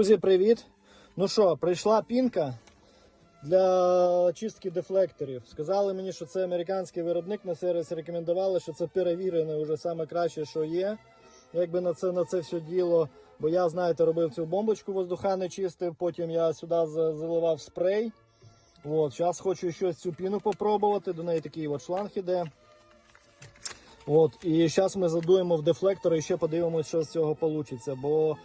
Друзі, привіт! Ну що, прийшла пінка для чистки дефлекторів. Сказали мені, що це американський виробник на сервіс рекомендували, що це перевірене вже саме краще, що є. Якби на це на це все діло. Бо я, знаєте, робив цю бомбочку воздухане чистив, потім я сюди заливав спрей. От, зараз хочу щось цю піну попробувати. До неї такий от шланг іде. От, і зараз ми задуємо в дефлектор і ще подивимося, що з цього вийде. Бо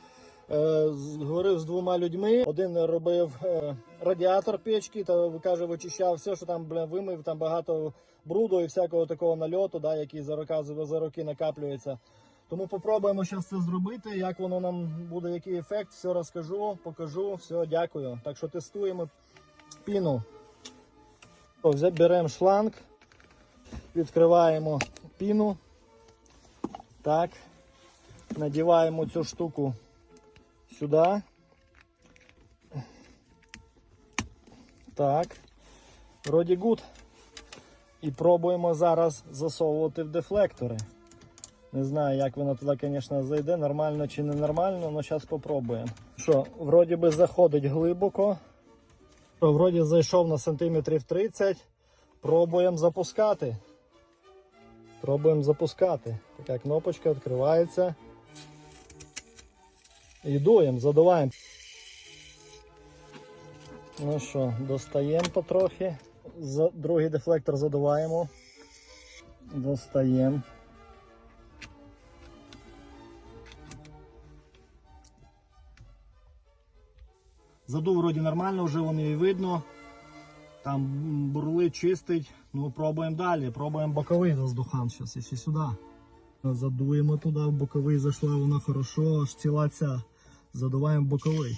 говорив з двома людьми. Один робив е, радіатор печки, та каже, вичищав все, що там бля, вимив, там багато бруду і всякого такого нальоту, да, який за роки, за роки накаплюється. Тому попробуємо зараз це зробити. Як воно нам буде, який ефект, все розкажу, покажу. Все, дякую. Так що тестуємо піну. Беремо шланг, відкриваємо піну. Так. Надіваємо цю штуку сюди. Так. Вроді гуд. І пробуємо зараз засовувати в дефлектори. Не знаю, як воно туди, звісно, зайде, нормально чи не нормально, але зараз спробуємо. Що, вроді би заходить глибоко. Вроді зайшов на сантиметрів 30. Пробуємо запускати. Пробуємо запускати. Така кнопочка відкривається. І дуємо, задуваємо. Ну що, достаємо потрохи. Другий дефлектор задуваємо. Достаємо. Задув вроді нормально, вже воно і видно. Там бурли чистить. Ну, пробуємо далі. Пробуємо боковий воздухан. Зараз ще сюди. Задуємо туди, в боковий зайшла вона хорошо, аж ціла ця. Задуваємо боковий.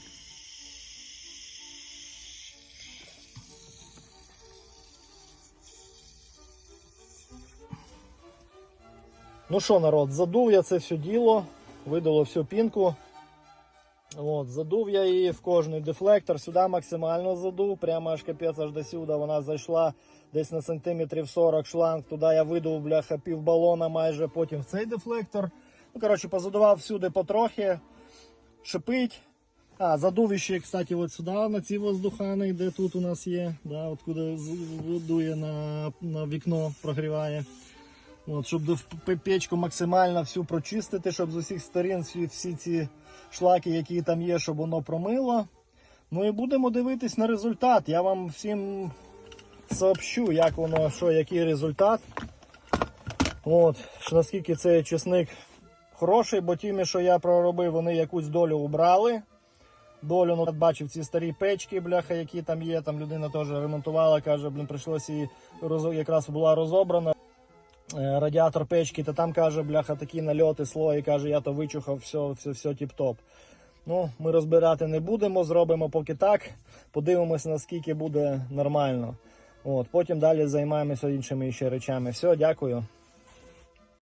Ну що, народ, задув я це все діло, видало всю пінку. От, задув я її в кожний дефлектор, сюди максимально задув, прямо аж капець аж до сюди вона зайшла десь на сантиметрів 40 шланг. Туди я видув бляха пів балона майже, потім в цей дефлектор. Ну, коротше, позадував всюди потрохи, шипить. А, задув ще, кстати, от сюди на ці воздухани, де тут у нас є, да, от куди дує на, на вікно, прогріває. От, щоб печку максимально всю прочистити, щоб з усіх сторін всі ці шлаки, які там є, щоб воно промило. Ну і будемо дивитись на результат. Я вам всім сообщу, як воно, що, який результат. От, наскільки цей чесник хороший, бо тими, що я проробив, вони якусь долю убрали. Долю, ну, бачив ці старі печки, бляха, які там є. Там людина теж ремонтувала, каже, блін, прийшлося її роз- якраз була розобрана. Е, радіатор печки, та там каже, бляха, такі нальоти, слої, каже, я то вичухав, все, все, все тіп-топ. Ну, ми розбирати не будемо, зробимо поки так. Подивимося, наскільки буде нормально. От, потім далі займаємося іншими ще речами. Все, дякую.